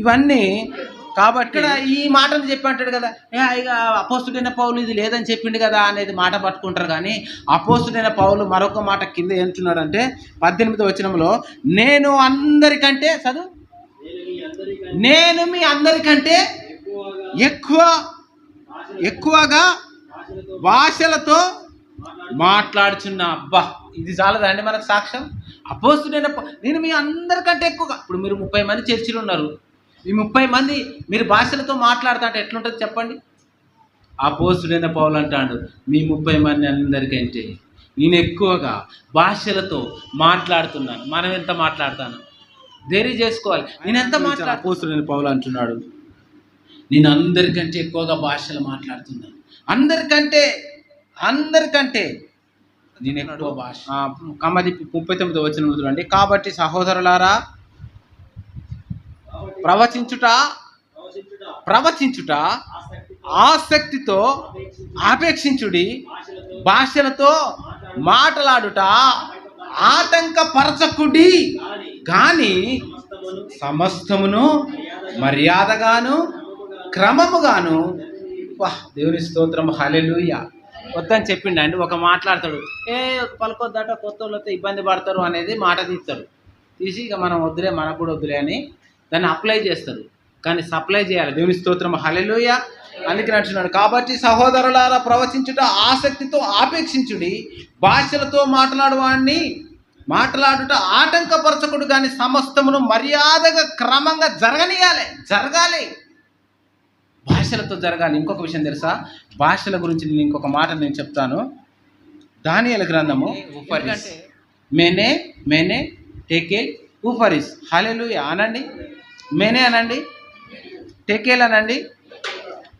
ఇవన్నీ కాబట్టి ఇక్కడ ఈ మాటలు చెప్పి అంటాడు కదా ఏ ఇక అపోస్తుడైన పౌలు ఇది లేదని చెప్పిండు కదా అనేది మాట పట్టుకుంటారు. కానీ అపోస్తుడైన పౌలు మరొక మాట కింద ఏంటున్నాడంటే పద్దెనిమిది వచనంలో నేను అందరికంటే చదువు. నేను మీ అందరికంటే ఎక్కువ ఎక్కువగా భాషలతో మాట్లాడుచున్న. అబ్బా ఇది చాలదా అండి మనకు సాక్ష్యం? అపోస్తుడైన నేను మీ అందరికంటే ఎక్కువగా ఇప్పుడు మీరు ముప్పై మంది చర్చిలు ఉన్నారు. ఈ ముప్పై మంది మీరు భాషలతో మాట్లాడుతా అంటే ఎట్లుంటుంది చెప్పండి? అపోస్తుడైన పౌలు అంటాడు మీ ముప్పై మంది అందరికంటే నేను ఎక్కువగా భాషలతో మాట్లాడుతున్నాను. మనం ఎంత మాట్లాడతాను? దేరీ చేసుకోవాలి. నేను ఎంత మాట్లాడు అపోస్తుడైన పౌలు అంటున్నాడు నేను అందరికంటే ఎక్కువగా భాషలు మాట్లాడుతున్నాను. అందరికంటే అందరికంటే నేను ఎక్కువ భాష ఆ, కమ్మది ముప్పై తొమ్మిది వచ్చిన చూడండి. కాబట్టి సహోదరులారా ప్రవచించుట ప్రవచించుట ఆసక్తితో ఆపేక్షించుడి భాషలతో మాట్లాడుట ఆటంకపరచకుడి. కానీ సమస్తమును మర్యాదగాను క్రమముగాను వా దేవుని స్తోత్రం హలెలుయ వద్దని చెప్పిండు అండి ఒక మాట్లాడతాడు. ఏ పలుకొద్దట కొత్త వాళ్ళతో ఇబ్బంది పడతారు అనేది మాట తీస్తాడు. తీసి ఇక మనం వద్దులే మనకు కూడా వద్దులే అని దాన్ని అప్లై చేస్తారు. కానీ సప్లై చేయాలి. దేవుని స్తోత్రం హలెలుయ అందుకని అంటున్నాడు కాబట్టి సహోదరులారా ప్రవచించుట ఆసక్తితో ఆపేక్షించుడి. భాషలతో మాట్లాడువాడిని మాట్లాడుట ఆటంకపరచకుడు కానీ సమస్తమును మర్యాదగా క్రమంగా జరగనియాలి. జరగాలి. భాషలతో జరగాలి. ఇంకొక విషయం తెలుసా? భాషల గురించి నేను ఇంకొక మాట నేను చెప్తాను. దానియల గ్రంథము. మేనే మేనే టేకేల్ ఉఫరిస్ హలెలు అనండి. మేనే అనండి. టేకేల్ అనండి.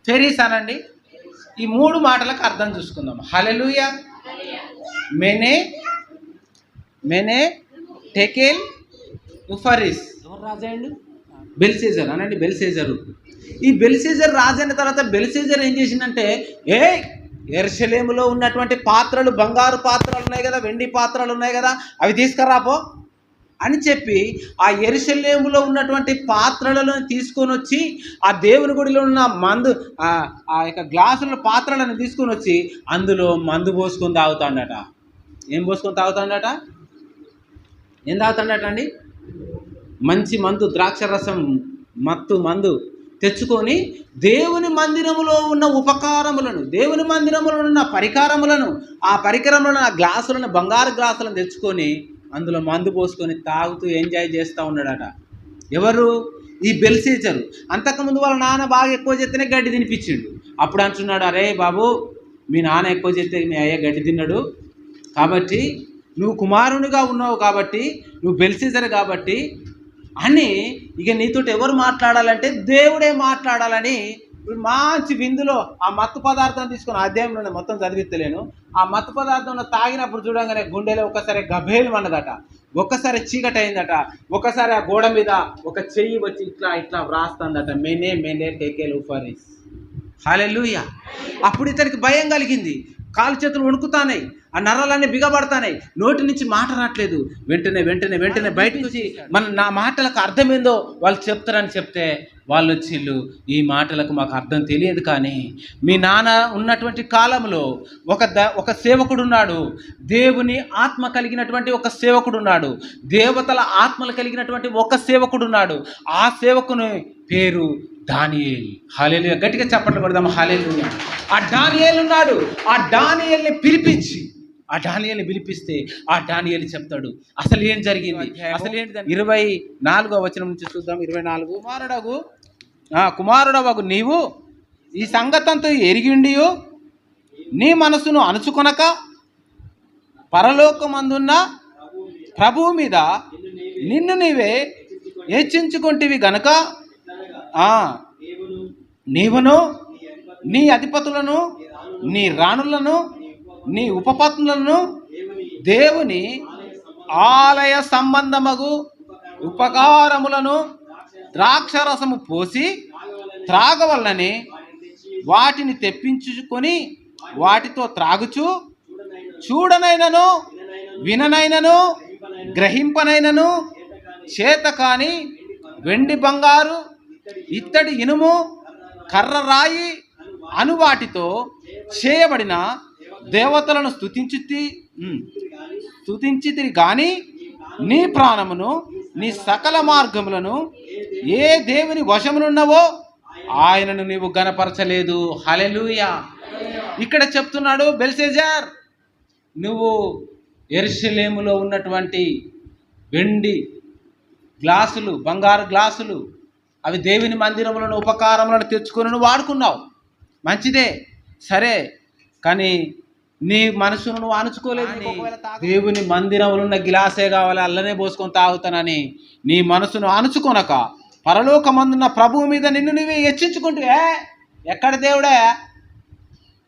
ఫెరీస్ అనండి. ఈ మూడు మాటలకు అర్థం చూసుకుందాం. హలెలుయ మేనే. మేనే. టెకేల్. ఉఫరిస్ ఎవరు రాజాయండు? బెల్సేజర్. అనండి బెల్సేజరు. ఈ బెల్సేజర్ రాజైన తర్వాత బెల్సేజర్ ఏం చేసిందంటే ఏ ఎర్షలేములో ఉన్నటువంటి పాత్రలు బంగారు పాత్రలు ఉన్నాయి కదా వెండి పాత్రలు ఉన్నాయి కదా అవి తీసుకురాపో అని చెప్పి ఆ ఎరుసలేములో ఉన్నటువంటి పాత్రలను తీసుకొని వచ్చి ఆ దేవుని గుడిలో ఉన్న మందు ఆ ఆ యొక్క గ్లాసుల పాత్రలను తీసుకొని వచ్చి అందులో మందు పోసుకొని తాగుతాడట. ఏం పోసుకొని తాగుతాడట? ఏం తాగుతాడట అండి? మంచి మందు ద్రాక్ష రసం మత్తు మందు తెచ్చుకొని దేవుని మందిరములో ఉన్న ఉపకారములను దేవుని మందిరములో ఉన్న పరికారములను ఆ పరికరములను ఆ గ్లాసులను బంగారు గ్లాసులను తెచ్చుకొని అందులో మందు పోసుకొని తాగుతూ ఎంజాయ్ చేస్తూ ఉన్నాడట. ఎవరు? ఈ బెల్సీచరు అంతకుముందు వాళ్ళ నాన్న బాగా ఎక్కువ చేస్తేనే గడ్డి తినిపించిండు. అప్పుడు అంటున్నాడు అరే బాబు మీ నాన్న ఎక్కువ చేస్తే మీ అయ్య గడ్డి తిన్నాడు. కాబట్టి నువ్వు కుమారునిగా ఉన్నావు కాబట్టి నువ్వు బెల్సీజర్ కాబట్టి అని ఇక నీతోటి ఎవరు మాట్లాడాలంటే దేవుడే మాట్లాడాలని మంచి విందులో ఆ మత్తు పదార్థం తీసుకుని అధ్యాయంలో మొత్తం చదివిస్తలేను ఆ మత్తు పదార్థంలో తాగినప్పుడు చూడంగానే గుండెలో ఒకసారి గభేలు అన్నదట ఒక్కసారి చీకటి అయిందట ఒకసారి ఆ గోడ మీద ఒక చెయ్యి వచ్చి ఇట్లా ఇట్లా వ్రాస్తుందట. మెనే మెనే టేకేల్ ఉఫరీస్ హాలెలుయ. అప్పుడు ఇతనికి భయం కలిగింది. కాలు చేతులు వణుకుతానాయి ఆ నరాలన్నీ బిగబడతానాయి. నోటి నుంచి మాట రావట్లేదు వెంటనే వెంటనే వెంటనే బయటకు వచ్చి మన నా మాటలకు అర్థమేందో వాళ్ళు చెప్తారని చెప్తే వాళ్ళు వచ్చిళ్ళు ఈ మాటలకు మాకు అర్థం తెలియదు కానీ మీ నాన్న ఉన్నటువంటి కాలంలో ఒక ద ఒక సేవకుడు ఉన్నాడు. దేవుని ఆత్మ కలిగినటువంటి ఒక సేవకుడు ఉన్నాడు. దేవతల ఆత్మలు కలిగినటువంటి ఒక సేవకుడు ఉన్నాడు. ఆ సేవకుని పేరు దానియేల్ హాలేలు గట్టిగా చప్పట్లు కొడదాం. హాలేలు ఆ డానియేల్ ఉన్నాడు. ఆ డానియేల్ని పిలిపించి ఆ డానియేల్ని పిలిపిస్తే ఆ డానియేల్ చెప్తాడు. అసలు ఏం జరిగింది? అసలు ఏంటి ఇరవై నాలుగో వచనం నుంచి చూద్దాం. ఇరవై నాలుగు. కుమారుడగు. ఆ, కుమారుడవగు నీవు ఈ సంగతంతో ఎరిగిండియు. నీ మనసును అణుచుకొనక పరలోకమందున్న ప్రభువు మీద నిన్ను నీవే హెచ్చించుకుంటేవి గనక నీవును నీ అధిపతులను నీ రాణులను నీ ఉపపత్నులను దేవుని ఆలయ సంబంధమగు ఉపకారములను ద్రాక్షరసము పోసి త్రాగవలనని వాటిని తెప్పించుకొని వాటితో త్రాగుచు చూడనైనను విననైనను గ్రహింపనైనను చేత కాని వెండి బంగారు ఇత్తడి ఇనుము కర్ర రాయి అను వాటితో చేయబడిన దేవతలను స్థుతించి స్తుతించితిరి కానీ నీ ప్రాణమును నీ సకల మార్గములను ఏ దేవుని వశమునున్నవో ఆయనను నీవు గనపరచలేదు హలెలూయా ఇక్కడ చెప్తున్నాడు బెల్సేజార్ నువ్వు ఎరుసలేములో ఉన్నటువంటి వెండి గ్లాసులు బంగారు గ్లాసులు అవి దేవుని మందిరములను ఉపకారములను తెచ్చుకొని వాడుకున్నావు. మంచిదే. సరే కానీ నీ మనసును నువ్వు అణుచుకోలేదు దేవుని మందిరములు ఉన్న గిలాసే కావాలి అల్లనే పోసుకొని తాగుతానని నీ మనసును అణుచుకొనక పరలోకమందున్న ప్రభువు మీద నిన్ను నువ్వే హెచ్చించుకుంటూ ఏ ఎక్కడ దేవుడే?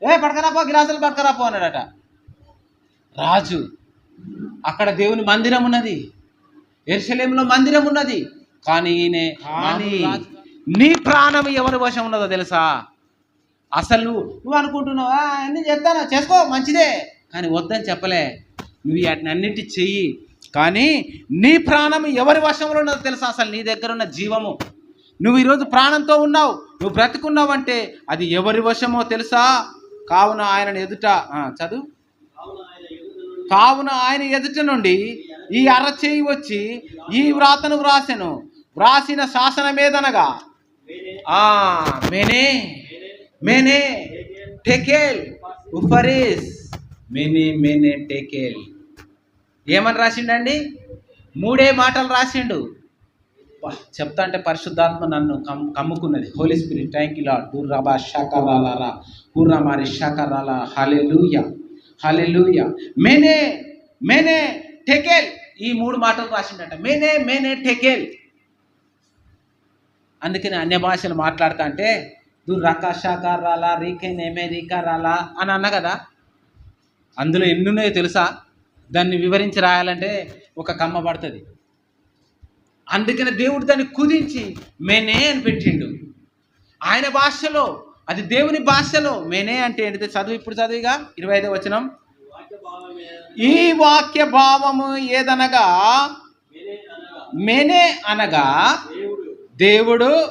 ఏ పడకరాపో గిలాసులు పడకరాపో అన్నాడట. రాజు అక్కడ దేవుని మందిరం ఉన్నది. ఎరుసలేంలో మందిరం ఉన్నది. కానీ ఈయన కానీ నీ ప్రాణం ఎవరి వశం ఉన్నదో తెలుసా? అసలు నువ్వు అనుకుంటున్నావా అన్ని చేస్తాను చేసుకో మంచిదే. కానీ వద్దని చెప్పలే. నువ్వు వాటిని అన్నిటి చెయ్యి. కానీ నీ ప్రాణం ఎవరి వశంలో ఉన్నదో తెలుసా? అసలు నీ దగ్గర ఉన్న జీవము. నువ్వు ఈరోజు ప్రాణంతో ఉన్నావు. నువ్వు బ్రతుకున్నావంటే అది ఎవరి వశమో తెలుసా? కావున ఆయన ఎదుట చదువు. కావున ఆయన ఎదుట నుండి ఈ అర చేయి వచ్చి ఈ వ్రాతను వ్రాసెను. వ్రాసిన శాసనమేదనగా? ఆ మేనే. మేనే టెకేల్ ఉఫరీస్ మేనే మేనే టెకేల్ ఏమని రాసిండండి? మూడే మాటలు రాసిండు. చెప్తా అంటే పరిశుద్ధాత్మ నన్ను come కమ్ముకున్నది. Holy spirit thank you Lord హుర్రబా షకరాలా హుర్రమారి షకరాలా హలెలూయ హలెలూయ మేనే మేనే టెకేల్ ఈ మూడు మాటలు రాసిండట. మేనే మేనే టెకేల్ అందుకని అన్య భాషలు మాట్లాడుతా అంటే దుర్రక షాకార్ రాలా రీకే రీకా రాలా అని అన్న కదా? అందులో ఎన్నున్నాయో తెలుసా? దాన్ని వివరించి రాయాలంటే ఒక కమ్మ పడుతుంది. అందుకని దేవుడు దాన్ని కుదించి మేనే అని పెట్టిండు. ఆయన భాషలో అది దేవుని భాషలో మేనే అంటే ఏంటిది? చదువు ఇప్పుడు చదివిగా? ఇరవై ఐదో వచనం. ఈ వాక్య భావము ఏదనగా? మేనే అనగా దేవుడు.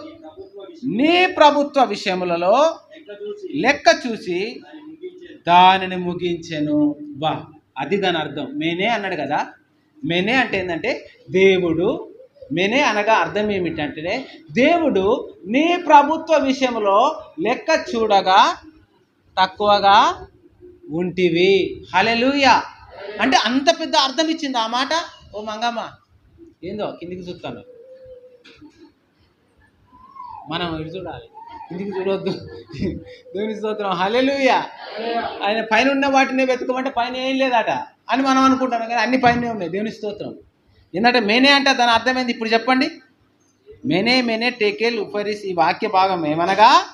నీ ప్రభుత్వ విషయములలో లెక్క చూసి దానిని ముగించెను. బా అది దాని అర్థం. మేనే అన్నాడు కదా. మేనే అంటే ఏంటంటే దేవుడు. మేనే అనగా అర్థం ఏమిటంటే దేవుడు నీ ప్రభుత్వ విషయంలో లెక్క చూడగా తక్కువగా ఉంటివి. హలెలుయ అంటే అంత పెద్ద అర్థం ఇచ్చింది ఆ మాట? ఓ మంగమ్మ. ఏందో కిందికి చూస్తాను. మనం ఇటు చూడాలి. కిందికి చూడొద్దు. దేవుని స్తోత్రం. హలెలూయ ఆయన పైన ఉన్న వాటిని వెతుకోమంటే పైన ఏం లేదట అని మనం అనుకుంటాం కానీ అన్ని పైన ఉన్నాయి. దేవుని స్తోత్రం. ఏంటంటే మేనే అంటే దాని అర్థమైంది. ఇప్పుడు చెప్పండి. మేనే మేనే టేకేల్ ఉపరిస్ ఈ వాక్య భాగం ఏమనగా?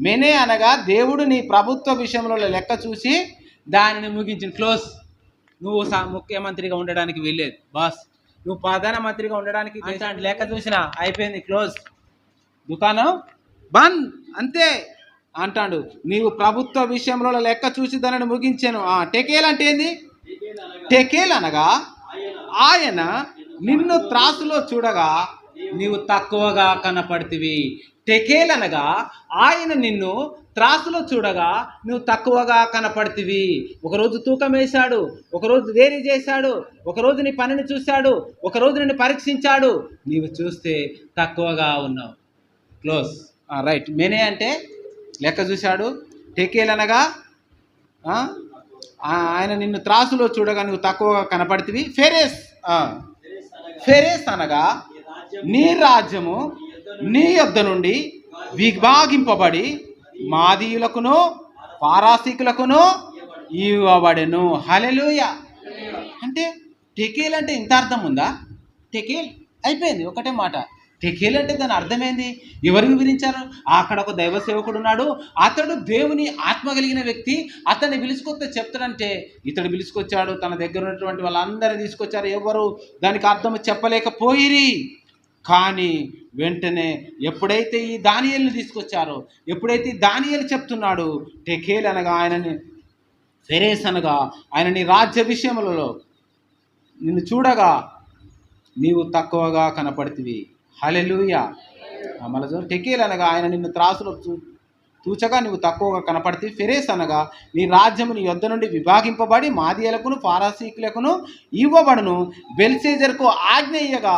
మేనే అనగా దేవుడు నీ ప్రభుత్వ విషయంలో లెక్క చూసి దానిని ముగించిన క్లోజ్. నువ్వు సా- ముఖ్యమంత్రిగా ఉండడానికి వెళ్ళేది బాస్ నువ్వు ప్రధానమంత్రిగా ఉండడానికి లెక్క చూసినా అయిపోయింది. క్లోజ్. దుకాణం? బంద్! అంతే! అంటాడు. నీవు ప్రభుత్వ విషయంలో లెక్క చూసి దానిని ముగించాను. ఆ టెకేల్ అంటే ఏంది? టెకేల్ అనగా ఆయన నిన్ను త్రాసులో చూడగా నీవు తక్కువగా కనపడితివి. టెకేల్ అనగా ఆయన నిన్ను త్రాసులో చూడగా నువ్వు తక్కువగా కనపడితివి. ఒకరోజు తూకం వేశాడు ఒకరోజు వేరీ చేశాడు ఒకరోజు నీ పనిని చూశాడు ఒకరోజు నిన్ను పరీక్షించాడు. నీవు చూస్తే తక్కువగా ఉన్నావు. క్లోజ్. రైట్. మేనే అంటే లెక్క చూశాడు. టెకేల్ అనగా ఆయన నిన్ను త్రాసులో చూడగా నువ్వు తక్కువగా కనపడితివి. ఫెరేస్ ఫెరేస్ అనగా నీ రాజ్యము నీ యొద్ద నుండి విభాగింపబడి మాదీయులకును పారాసికులకును ఇవ్వబడెను. హలెలుయ అంటే టెకేల్ అంటే ఇంత అర్థం ఉందా? టెకేల్. అయిపోయింది. ఒకటే మాట. టెకేల్ అంటే దాని అర్థమైంది? ఎవరిని వివరించారు అక్కడ ఒక దైవ సేవకుడు ఉన్నాడు. అతడు దేవుని ఆత్మ కలిగిన వ్యక్తి. అతన్ని పిలుచుకొస్తే చెప్తాడంటే ఇతడు పిలుచుకొచ్చాడు తన దగ్గర ఉన్నటువంటి వాళ్ళందరినీ తీసుకొచ్చారు. ఎవరు? దానికి అర్థం చెప్పలేకపోయిరి. కానీ వెంటనే ఎప్పుడైతే ఈ దానియల్ని తీసుకొచ్చారో ఎప్పుడైతే దానియలు చెప్తున్నాడు టెకేల్ అనగా ఆయనని ఫెరేస్ అనగా ఆయనని రాజ్య విషయములలో నిన్ను చూడగా నీవు తక్కువగా కనపడుతుంది హలెలూయ ఆ, మళ్ళీ టెకీల్ అనగా ఆయన నిన్ను త్రాసులో చూ- తూచగా నువ్వు తక్కువగా కనపడితే ఫెరేస్ అనగా నీ రాజ్యము నీ యొద్ద నుండి విభాగింపబడి మాదియలకును పారాసీకులకును ఇవ్వబడును. బెల్సేజర్కు ఆజ్ఞ ఇయ్యగా